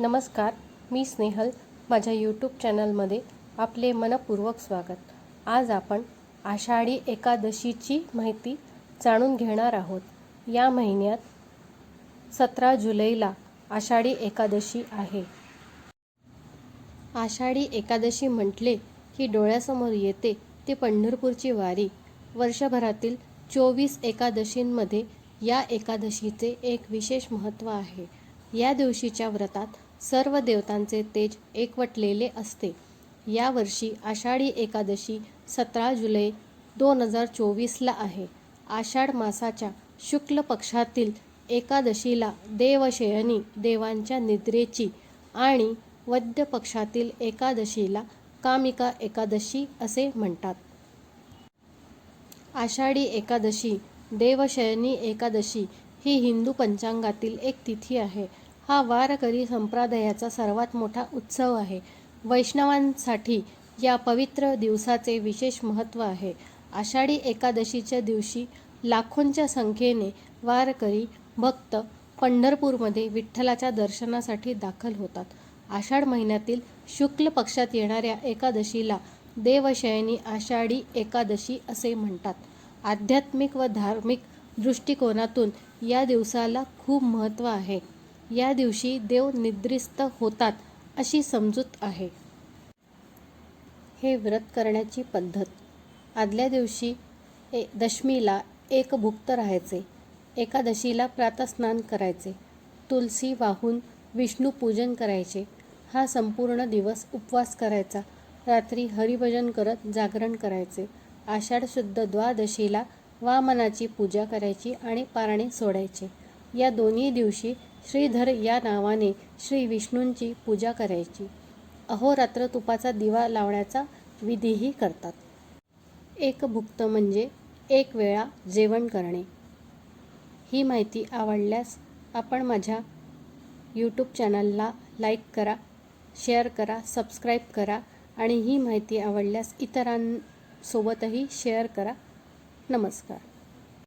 नमस्कार मी स्नेहल. माझ्या यूट्यूब चॅनलमध्ये आपले मनपूर्वक स्वागत. आज आपण आषाढी एकादशीची माहिती जाणून घेणार आहोत. या महिन्यात सतरा जुलैला आषाढी एकादशी आहे. आषाढी एकादशी म्हटले की डोळ्यासमोर येते ती पंढरपूरची वारी. वर्षभरातील चोवीस एकादशींमध्ये या एकादशीचे एक विशेष महत्त्व आहे. या दिवशीच्या व्रतात सर्व देवतांचे तेज एकवटलेले असते. यावर्षी आषाढी एकादशी सतरा जुलै दोन हजार चोवीसला आहे. आषाढ मासाच्या शुक्ल पक्षातील एकादशीला देवशयनी देवांच्या निद्रेची आणि वद्य पक्षातील एकादशीला कामिका एकादशी असे म्हणतात. आषाढी एकादशी देवशयनी एकादशी ही हिंदू पंचांगातील एक तिथी आहे. हा वारकरी संप्रदायाचा सर्वात मोठा उत्सव आहे. वैष्णवांसाठी या पवित्र दिवसाचे विशेष महत्त्व आहे. आषाढी एकादशीच्या दिवशी लाखोंच्या संख्येने वारकरी भक्त पंढरपूरमध्ये विठ्ठलाच्या दर्शनासाठी दाखल होतात. आषाढ महिन्यातील शुक्ल पक्षात येणाऱ्या एकादशीला देवशयनी आषाढी एकादशी असे म्हणतात. आध्यात्मिक व धार्मिक दृष्टिकोनातून या दिवसाला खूप महत्त्व आहे. या दिवशी देव निद्रिस्त होतात अशी समजूत आहे. हे व्रत करण्याची पद्धत. आदल्या दिवशी ए दशमीला एक भुक्त राहायचे. एकादशीला प्रातस्नान करायचे. तुलसी वाहून विष्णू पूजन करायचे. हा संपूर्ण दिवस उपवास करायचा. रात्री हरिभजन करत जागरण करायचे. आषाढ शुद्ध द्वादशीला वामनाची पूजा करायची आणि पारणे सोडायचे. या दोन्ही दिवशी श्रीधर या नावाने श्री विष्णूंची पूजा करायची. अहोरात्र तुपाचा दिवा लावण्याचा विधीही करतात. एक भुक्त म्हणजे एक वेळा जेवण करणे. ही माहिती आवडल्यास आपण माझ्या यूट्यूब चॅनलला लाईक करा शेअर करा सबस्क्राईब करा आणि ही माहिती आवडल्यास इतरांसोबतही शेअर करा. नमस्कार.